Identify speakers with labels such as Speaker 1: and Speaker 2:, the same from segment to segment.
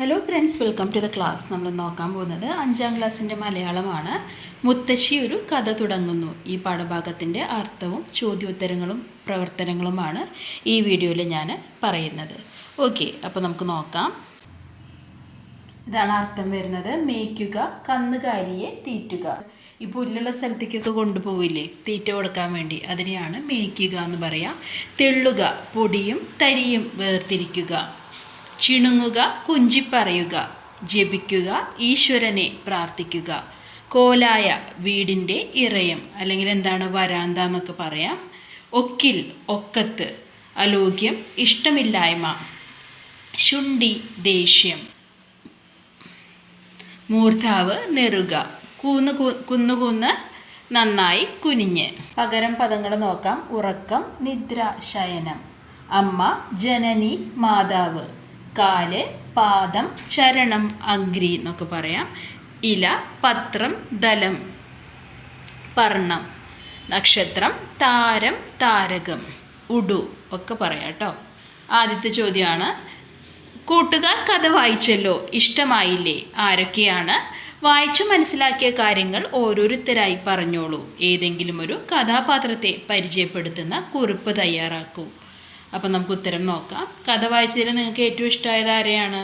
Speaker 1: Hello friends welcome to the class നമ്മൾ നോക്കാൻ പോകുന്നത് അഞ്ചാം ക്ലാസ്സിന്റെ മലയാളമാണ്. മുത്തശ്ശി ഒരു കഥ തുടങ്ങുന്നു. ഈ പാഠഭാഗത്തിന്റെ അർത്ഥവും ചോദ്യോത്തരങ്ങളും പ്രവർത്തനങ്ങളുമാണ് ഈ വീഡിയോയിൽ ഞാൻ പറയുന്നത്. ഓക്കെ അപ്പോൾ നമുക്ക് നോക്കാം. ഇതാണ് അർത്ഥം വരുന്നത്. മേയ്ക്കുക കന്നുകാലിയെ തീറ്റുക. ഈ പുല്ലുള്ള സ്ഥലത്തേക്കൊക്കെ കൊണ്ടുപോവില്ലേ? തീറ്റ കൊടുക്കാൻ വേണ്ടി. അതിനെയാണ് മേയ്ക്കുക എന്ന് പറയാം. തെള്ളുക പൊടിയും തരിയും വേർതിരിക്കുക. ചിണുങ്ങുക കുഞ്ചിപ്പറയുക ജപിക്കുക ഈശ്വരനെ പ്രാർത്ഥിക്കുക. കോലായ വീടിന്റെ ഇറയം അല്ലെങ്കിൽ എന്താണ് വരാന്ത എന്നൊക്കെ പറയാം. ഒക്കിൽ ഒക്കത്ത് അലോഗ്യം ഇഷ്ടമില്ലായ്മ ശുണ്ടി ദേഷ്യം. മൂർധാവ് നെറുക കൂന്ന് കുന്നു കുന്നുകൂന്ന് നന്നായി കുനിഞ്ഞ്. പകരം പദങ്ങൾ നോക്കാം. ഉറക്കം നിദ്ര ശയനം. അമ്മ ജനനി മാതാവ്. കാൽ പാദം ചരണം അഗ്രി എന്നൊക്കെ പറയാം. ഇല പത്രം ദലം പർണം നക്ഷത്രം താരം താരകം ഉടു ഒക്കെ പറയാം കേട്ടോ. ആദ്യത്തെ ചോദ്യമാണ് കൂട്ടുകാർ കഥ വായിച്ചല്ലോ ഇഷ്ടമായില്ലേ? ആരൊക്കെയാണ്? വായിച്ചു മനസ്സിലാക്കിയ കാര്യങ്ങൾ ഓരോരുത്തരായി പറഞ്ഞോളൂ. ഏതെങ്കിലും ഒരു കഥാപാത്രത്തെ പരിചയപ്പെടുത്തുന്ന കുറിപ്പ് തയ്യാറാക്കൂ. അപ്പം നമുക്ക് ഉത്തരം നോക്കാം. കഥ വായിച്ചതിൽ നിങ്ങൾക്ക് ഏറ്റവും ഇഷ്ടമായത് ആരെയാണ്?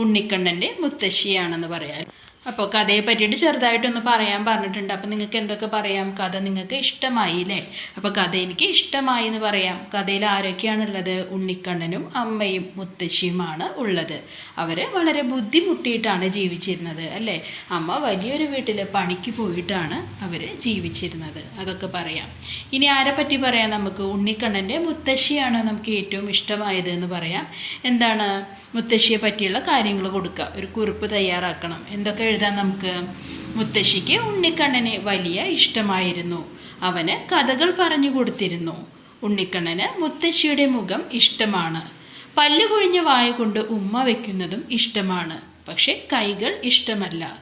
Speaker 1: ഉണ്ണിക്കണ്ണന്റെ മുത്തശ്ശിയാണെന്ന് പറയാൻ അപ്പോൾ കഥയെ പറ്റിയിട്ട് ചെറുതായിട്ടൊന്ന് പറയാൻ പറഞ്ഞിട്ടുണ്ട്. അപ്പോൾ നിങ്ങൾക്ക് എന്തൊക്കെ പറയാം? കഥ നിങ്ങൾക്ക് ഇഷ്ടമായി അല്ലേ അപ്പോൾ കഥ എനിക്ക് ഇഷ്ടമായി എന്ന് പറയാം. കഥയിൽ ആരൊക്കെയാണുള്ളത്? ഉണ്ണിക്കണ്ണനും അമ്മയും മുത്തശ്ശിയുമാണ് ഉള്ളത്. അവർ വളരെ ബുദ്ധിമുട്ടിയിട്ടാണ് ജീവിച്ചിരുന്നത് അല്ലേ? അമ്മ വലിയൊരു വീട്ടിൽ പണിക്ക് പോയിട്ടാണ് അവർ ജീവിച്ചിരുന്നത്. അതൊക്കെ പറയാം. ഇനി ആരെ പറ്റി പറയാം നമുക്ക്? ഉണ്ണിക്കണ്ണന്റെ മുത്തശ്ശിയാണ് നമുക്ക് ഏറ്റവും ഇഷ്ടമായത് എന്ന് പറയാം. എന്താണ് മുത്തശ്ശിയെ പറ്റിയുള്ള കാര്യങ്ങൾ കൊടുക്കുക ഒരു കുറിപ്പ് തയ്യാറാക്കണം. എന്തൊക്കെ എഴുതാം നമുക്ക് മുത്തശ്ശിക്ക് ഉണ്ണിക്കണ്ണനെ വലിയ ഇഷ്ടമായിരുന്നു. അവന് കഥകൾ പറഞ്ഞു കൊടുത്തിരുന്നു. ഉണ്ണിക്കണ്ണന് മുത്തശ്ശിയുടെ മുഖം ഇഷ്ടമാണ്. പല്ലുകൊഴിഞ്ഞ വായ കൊണ്ട് ഉമ്മ വയ്ക്കുന്നതും ഇഷ്ടമാണ്. പക്ഷെ കൈകൾ ഇഷ്ടമല്ല.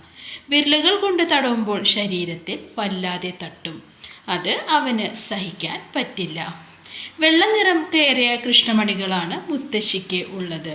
Speaker 1: വിരലുകൾ കൊണ്ട് തടവുമ്പോൾ ശരീരത്തിൽ വല്ലാതെ തട്ടും. അത് അവന് സഹിക്കാൻ പറ്റില്ല. വെള്ള നിറം കയറിയ കൃഷ്ണമണികളാണ് മുത്തശ്ശിക്ക് ഉള്ളത്.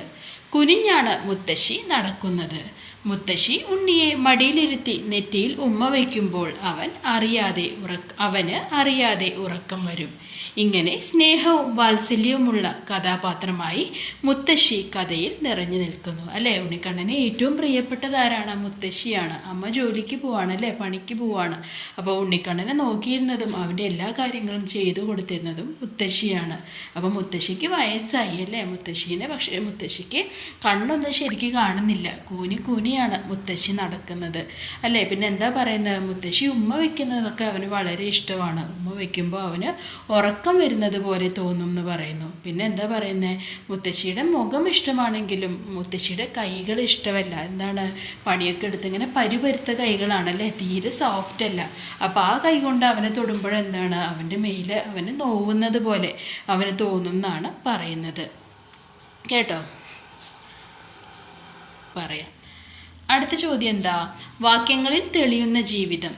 Speaker 1: കുനിഞ്ഞാണ് മുത്തശ്ശി നടക്കുന്നത്. മുത്തശ്ശി ഉണ്ണിയെ മടിയിലിരുത്തി നെറ്റിയിൽ ഉമ്മ വയ്ക്കുമ്പോൾ അവൻ അറിയാതെ ഉറക്ക അവന് അറിയാതെ ഉറക്കം വരും. ഇങ്ങനെ സ്നേഹവും വാത്സല്യവുമുള്ള കഥാപാത്രമായി മുത്തശ്ശി കഥയിൽ നിറഞ്ഞു നിൽക്കുന്നു. അല്ലേ? ഉണ്ണിക്കണ്ണനെ ഏറ്റവും പ്രിയപ്പെട്ടതാരാണ് മുത്തശ്ശിയാണ്. അമ്മ ജോലിക്ക് പോവാണ് അല്ലേ? പണിക്ക് പോവാണ്. അപ്പോൾ ഉണ്ണിക്കണ്ണനെ നോക്കിയിരുന്നതും അവന്റെ എല്ലാ കാര്യങ്ങളും ചെയ്തു കൊടുത്തിരുന്നതും മുത്തശ്ശിയാണ്. അപ്പോൾ മുത്തശ്ശിക്ക് വയസ്സായി അല്ലേ? മുത്തശ്ശീനെ പക്ഷേ മുത്തശ്ശിക്ക് കണ്ണൊന്നും ശരിക്ക് കാണുന്നില്ല. കൂനി കൂനിയാണ് മുത്തശ്ശി നടക്കുന്നത്. അല്ലേ? പിന്നെ എന്താ പറയുന്നത്? മുത്തശ്ശി ഉമ്മ വയ്ക്കുന്നതൊക്കെ അവന് വളരെ ഇഷ്ടമാണ്. ഉമ്മ വയ്ക്കുമ്പോൾ അവന് ഉറക്കം വരുന്നത് പോലെ തോന്നും എന്ന് പറയുന്നു. പിന്നെ എന്താ പറയുന്നത് മുത്തശ്ശിയുടെ മുഖം ഇഷ്ടമാണെങ്കിലും മുത്തശ്ശിയുടെ കൈകൾ ഇഷ്ടമല്ല. എന്താണ്? പണിയൊക്കെ എടുത്ത് ഇങ്ങനെ പരുപരുത്ത കൈകളാണല്ലേ? തീരെ സോഫ്റ്റ് അല്ല. അപ്പോൾ ആ കൈ കൊണ്ട് അവനെ തൊടുമ്പോഴെന്താണ് അവന്റെ മേൽ അവന് നോവുന്നത് പോലെ അവന് തോന്നും എന്നാണ് പറയുന്നത്. കേട്ടോ? പറയാം. അടുത്ത ചോദ്യം എന്താ? വാക്യങ്ങളിൽ തെളിയുന്ന ജീവിതം.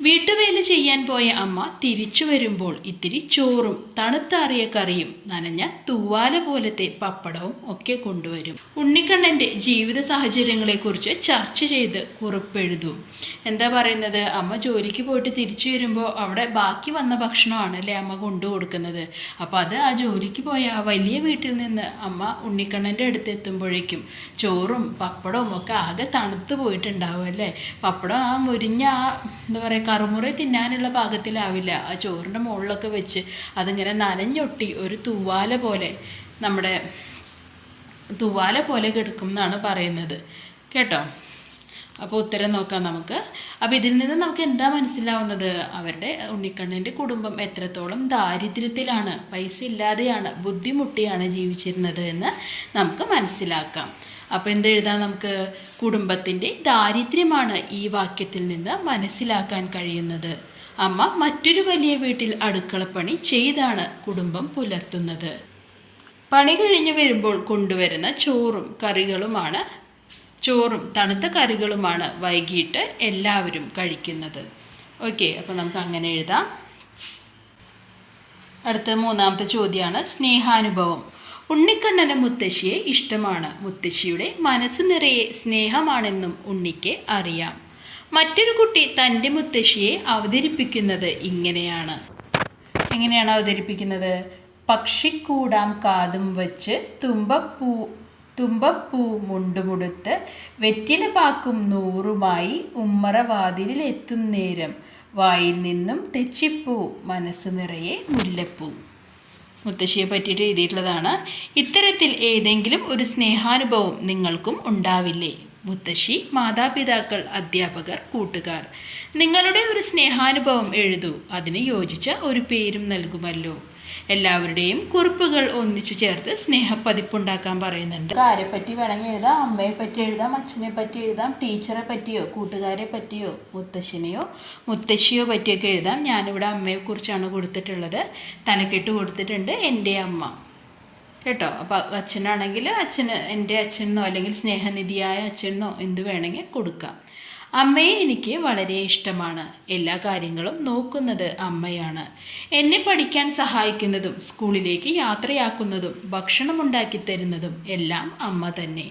Speaker 1: വീട്ടുവേല ചെയ്യാൻ പോയ അമ്മ തിരിച്ചു വരുമ്പോൾ ഇത്തിരി ചോറും തണുത്താറിയ കറിയും നനഞ്ഞ തൂവാല പോലത്തെ പപ്പടവും ഒക്കെ കൊണ്ടുവരും. ഉണ്ണിക്കണ്ണന്റെ ജീവിത സാഹചര്യങ്ങളെക്കുറിച്ച് ചർച്ച ചെയ്ത് കുറിപ്പെഴുതും. എന്താ പറയുന്നത്? അമ്മ ജോലിക്ക് പോയിട്ട് തിരിച്ചു വരുമ്പോൾ അവിടെ ബാക്കി വന്ന ഭക്ഷണമാണ് അല്ലേ അമ്മ കൊണ്ടു കൊടുക്കുന്നത് അപ്പോൾ അത് ആ ജോലിക്ക് പോയ ആ വലിയ വീട്ടിൽ നിന്ന് അമ്മ ഉണ്ണിക്കണ്ണന്റെ അടുത്ത് എത്തുമ്പോഴേക്കും ചോറും പപ്പടവും ഒക്കെ ആകെ തണുത്ത് പോയിട്ടുണ്ടാവും അല്ലേ? പപ്പടം ആ മുരിഞ്ഞ ആ എന്താ പറയുക കറുമുറി തിന്നാനുള്ള പാകത്തിലാവില്ല. ആ ചോറിന്റെ മുകളിലൊക്കെ വെച്ച് അതിങ്ങനെ നനഞ്ഞൊട്ടി ഒരു തൂവാല പോലെ നമ്മുടെ തൂവാല പോലെ കിടക്കും എന്നാണ് പറയുന്നത്. കേട്ടോ? അപ്പോൾ ഉത്തരം നോക്കാം നമുക്ക്. അപ്പോൾ ഇതിൽ നിന്ന് നമുക്ക് എന്താ മനസ്സിലാവുന്നത്? അവരുടെ ഉണ്ണിക്കണ്ണന്റെ കുടുംബം എത്രത്തോളം ദാരിദ്ര്യത്തിലാണ് പൈസ ഇല്ലാതെയാണ് ബുദ്ധിമുട്ടിയാണ് ജീവിച്ചിരുന്നത് എന്ന് നമുക്ക് മനസ്സിലാക്കാം. അപ്പോൾ എന്തെഴുതാം നമുക്ക്? കുടുംബത്തിന്റെ ദാരിദ്ര്യമാണ് ഈ വാക്യത്തിൽ നിന്ന് മനസ്സിലാക്കാൻ കഴിയുന്നത്. അമ്മ മറ്റൊരു വലിയ വീട്ടിൽ അടുക്കളപ്പണി ചെയ്താണ് കുടുംബം പുലർത്തുന്നത്. പണി കഴിഞ്ഞ് വരുമ്പോൾ കൊണ്ടുവരുന്ന ചോറും കറികളുമാണ് ചോറും തണുത്ത കറികളുമാണ് വൈകിട്ട് എല്ലാവരും കഴിക്കുന്നത്. ഓക്കെ അപ്പോൾ നമുക്ക് അങ്ങനെ എഴുതാം. അടുത്ത മൂന്നാമത്തെ ചോദ്യമാണ് സ്നേഹാനുഭവം. ഉണ്ണിക്കണ്ണന് മുത്തശ്ശിയെ ഇഷ്ടമാണ്. മുത്തശ്ശിയുടെ മനസ്സ് നിറയെ സ്നേഹമാണെന്നും ഉണ്ണിക്ക് അറിയാം. മറ്റൊരു കുട്ടി തന്റെ മുത്തശ്ശിയെ അവതരിപ്പിക്കുന്നത് ഇങ്ങനെയാണ്. എങ്ങനെയാണ് അവതരിപ്പിക്കുന്നത്? പക്ഷിക്കൂടാം കാതും വച്ച് തുമ്പപ്പൂ തുമ്പപ്പൂ മുണ്ടുമുടുത്ത് വെറ്റില പാക്കും നൂറുമായി ഉമ്മറവാതിലെത്തുന്നേരം വായിൽ നിന്നും തെച്ചിപ്പൂ മനസ്സ് നിറയെ മുല്ലപ്പൂ. മുത്തശ്ശിയെ പറ്റിയിട്ട് എഴുതിയിട്ടുള്ളതാണ്. ഇത്തരത്തിൽ ഏതെങ്കിലും ഒരു സ്നേഹാനുഭവം നിങ്ങൾക്കും ഉണ്ടാവില്ലേ? മുത്തശ്ശി മാതാപിതാക്കൾ അധ്യാപകർ കൂട്ടുകാർ. നിങ്ങളുടെ ഒരു സ്നേഹാനുഭവം എഴുതൂ. അതിന് യോജിച്ച ഒരു പേരും നൽകുമല്ലോ. എല്ലാവരുടെയും കുറിപ്പുകൾ ഒന്നിച്ചു ചേർത്ത് സ്നേഹപ്പതിപ്പുണ്ടാക്കാൻ പറയുന്നുണ്ട്. ആരെ പറ്റി വേണമെങ്കിൽ എഴുതാം അമ്മയെ പറ്റി എഴുതാം അച്ഛനെ പറ്റി എഴുതാം ടീച്ചറെ പറ്റിയോ കൂട്ടുകാരെ പറ്റിയോ മുത്തശ്ശനെയോ മുത്തശ്ശിയോ പറ്റിയൊക്കെ എഴുതാം. ഞാനിവിടെ അമ്മയെ കുറിച്ചാണ് കൊടുത്തിട്ടുള്ളത്. തലക്കെട്ട് കൊടുത്തിട്ടുണ്ട് എന്റെ അമ്മ. കേട്ടോ? അപ്പോൾ അച്ഛനാണെങ്കിൽ അച്ഛന് എന്റെ അച്ഛനെന്നോ അല്ലെങ്കിൽ സ്നേഹനിധിയായ അച്ഛനെന്നോ എന്ത് വേണമെങ്കിൽ കൊടുക്കാം. അമ്മയെ എനിക്ക് വളരെ ഇഷ്ടമാണ്. എല്ലാ കാര്യങ്ങളും നോക്കുന്നത് അമ്മയാണ്. എന്നെ പഠിക്കാൻ സഹായിക്കുന്നതും സ്കൂളിലേക്ക് യാത്രയാക്കുന്നതും ഭക്ഷണം ഉണ്ടാക്കി തരുന്നതും എല്ലാം അമ്മ തന്നെ.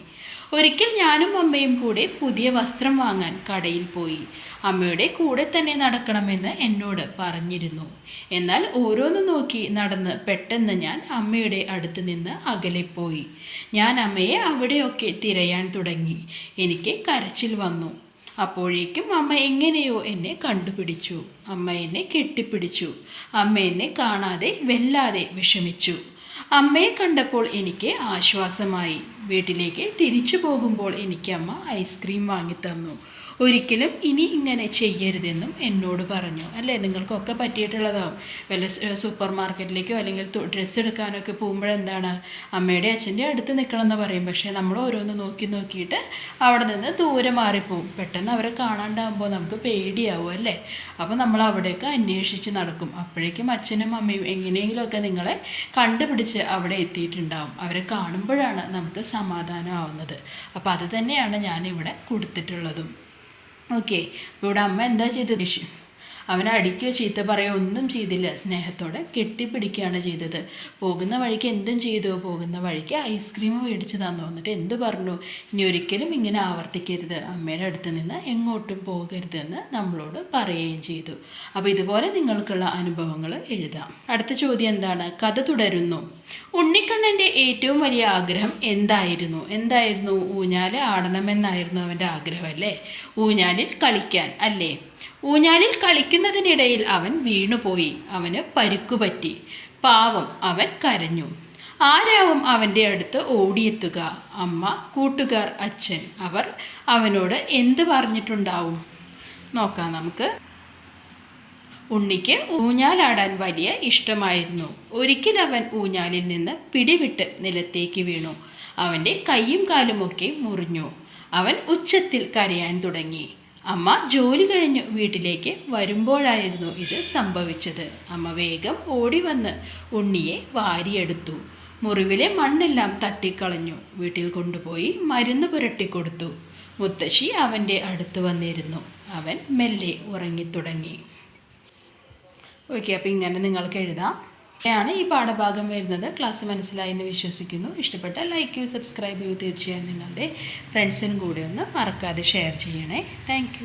Speaker 1: ഒരിക്കൽ ഞാനും അമ്മയും കൂടെ പുതിയ വസ്ത്രം വാങ്ങാൻ കടയിൽ പോയി. അമ്മയുടെ കൂടെ തന്നെ നടക്കണമെന്ന് എന്നോട് പറഞ്ഞിരുന്നു. എന്നാൽ ഓരോന്ന് നോക്കി നടന്ന് പെട്ടെന്ന് ഞാൻ അമ്മയുടെ അടുത്ത് നിന്ന് അകലെപ്പോയി ഞാൻ അമ്മയെ അവിടെയൊക്കെ തിരയാൻ തുടങ്ങി. എനിക്ക് കരച്ചിൽ വന്നു. അപ്പോഴേക്കും അമ്മ എങ്ങനെയോ എന്നെ കണ്ടുപിടിച്ചു. അമ്മ എന്നെ കെട്ടിപ്പിടിച്ചു. അമ്മ എന്നെ കാണാതെ വെല്ലാതെ വിഷമിച്ചു. അമ്മയെ കണ്ടപ്പോൾ എനിക്ക് ആശ്വാസമായി. വീട്ടിലേക്ക് തിരിച്ചു പോകുമ്പോൾ എനിക്ക് അമ്മ ഐസ്ക്രീം വാങ്ങിത്തന്നു. ഒരിക്കലും ഇനി ഇങ്ങനെ ചെയ്യരുതെന്നും എന്നോട് പറഞ്ഞു. അല്ലേ? നിങ്ങൾക്കൊക്കെ പറ്റിയിട്ടുള്ളതാവും. വല്ല സൂപ്പർ മാർക്കറ്റിലേക്കോ അല്ലെങ്കിൽ ഡ്രസ്സ് എടുക്കാനൊക്കെ പോകുമ്പോഴെന്താണ് അമ്മയുടെ അച്ഛന്റെ അടുത്ത് നിൽക്കണം എന്ന് പറയും. പക്ഷേ നമ്മൾ ഓരോന്ന് നോക്കി നോക്കിയിട്ട് അവിടെ നിന്ന് ദൂരെ മാറിപ്പോവും. പെട്ടെന്ന് അവരെ കാണാണ്ടാകുമ്പോൾ നമുക്ക് പേടിയാവും അല്ലേ? അപ്പോൾ നമ്മൾ അവിടെയൊക്കെ അന്വേഷിച്ച് നടക്കും. അപ്പോഴേക്കും അച്ഛനും അമ്മയും എങ്ങനെയെങ്കിലുമൊക്കെ നിങ്ങളെ കണ്ടുപിടിച്ച് അവിടെ എത്തിയിട്ടുണ്ടാവും. അവരെ കാണുമ്പോഴാണ് നമുക്ക് സമാധാനമാവുന്നത്. അപ്പോൾ അത് തന്നെയാണ് ഞാനിവിടെ കൊടുത്തിട്ടുള്ളതും. ഓക്കെ അപ്പോൾ ഇവിടെ അമ്മ എന്താ ചെയ്തത്? അവനെ അടിക്കുകയോ ചീത്ത പറയുകയോ ഒന്നും ചെയ്തില്ല. സ്നേഹത്തോടെ കെട്ടിപ്പിടിക്കുകയാണ് ചെയ്തത്. പോകുന്ന വഴിക്ക് എന്തും ചെയ്തു. പോകുന്ന വഴിക്ക് ഐസ്ക്രീം മേടിച്ച് തന്നു എന്നിട്ട് എന്ത് പറഞ്ഞു? ഇനി ഒരിക്കലും ഇങ്ങനെ ആവർത്തിക്കരുത്. അമ്മയുടെ അടുത്ത് നിന്ന് എങ്ങോട്ടും പോകരുതെന്ന് നമ്മളോട് പറയുകയും ചെയ്തു. അപ്പോൾ ഇതുപോലെ നിങ്ങൾക്കുള്ള അനുഭവങ്ങൾ എഴുതാം. അടുത്ത ചോദ്യം എന്താണ്? കഥ തുടരുന്നു. ഉണ്ണിക്കണ്ണന്റെ ഏറ്റവും വലിയ ആഗ്രഹം എന്തായിരുന്നു? എന്തായിരുന്നു? ഊഞ്ഞാൽ ആടണമെന്നായിരുന്നു അവന്റെ ആഗ്രഹം അല്ലേ? ഊഞ്ഞാലിൽ കളിക്കാൻ അല്ലേ? ഊഞ്ഞാലിൽ കളിക്കുന്നതിനിടയിൽ അവൻ വീണുപോയി. അവന് പരുക്കുപറ്റി. പാവം അവൻ കരഞ്ഞു. ആരാവും അവന്റെ അടുത്ത് ഓടിയെത്തുക? അമ്മ കൂട്ടുകാർ അച്ഛൻ. അവർ അവനോട് എന്ത് പറഞ്ഞിട്ടുണ്ടാവും? നോക്കാം നമുക്ക്. ഉണ്ണിക്ക് ഊഞ്ഞാലാടാൻ വലിയ ഇഷ്ടമായിരുന്നു. ഒരിക്കൽ അവൻ ഊഞ്ഞാലിൽ നിന്ന് പിടിവിട്ട് നിലത്തേക്ക് വീണു. അവന്റെ കൈയും കാലുമൊക്കെ മുറിഞ്ഞു. അവൻ ഉച്ചത്തിൽ കരയാൻ തുടങ്ങി. അമ്മ ജോലി കഴിഞ്ഞു വീട്ടിലേക്ക് വരുമ്പോഴായിരുന്നു ഇത് സംഭവിച്ചത്. അമ്മ വേഗം ഓടി വന്ന് ഉണ്ണിയെ വാരിയെടുത്തു. മുറിവിലെ മണ്ണെല്ലാം തട്ടിക്കളഞ്ഞു. വീട്ടിൽ കൊണ്ടുപോയി മരുന്ന് പുരട്ടിക്കൊടുത്തു. മുത്തശ്ശി അവന്റെ അടുത്ത് വന്നിരുന്നു. അവൻ മെല്ലെ ഉറങ്ങിത്തുടങ്ങി. ഓക്കെ അപ്പോൾ ഇങ്ങനെ നിങ്ങൾക്ക് എഴുതാം. ആണ് ഈ പാഠഭാഗം വരുന്നത്. ക്ലാസ് മനസ്സിലായി എന്ന് വിശ്വസിക്കുന്നു. ഇഷ്ടപ്പെട്ട ലൈക്ക് ചെയ്യൂ സബ്സ്ക്രൈബ് ചെയ്യൂ തീർച്ചയായും നിങ്ങളുടെ ഫ്രണ്ട്സിനും കൂടെ ഒന്ന് മറക്കാതെ ഷെയർ ചെയ്യണേ. താങ്ക്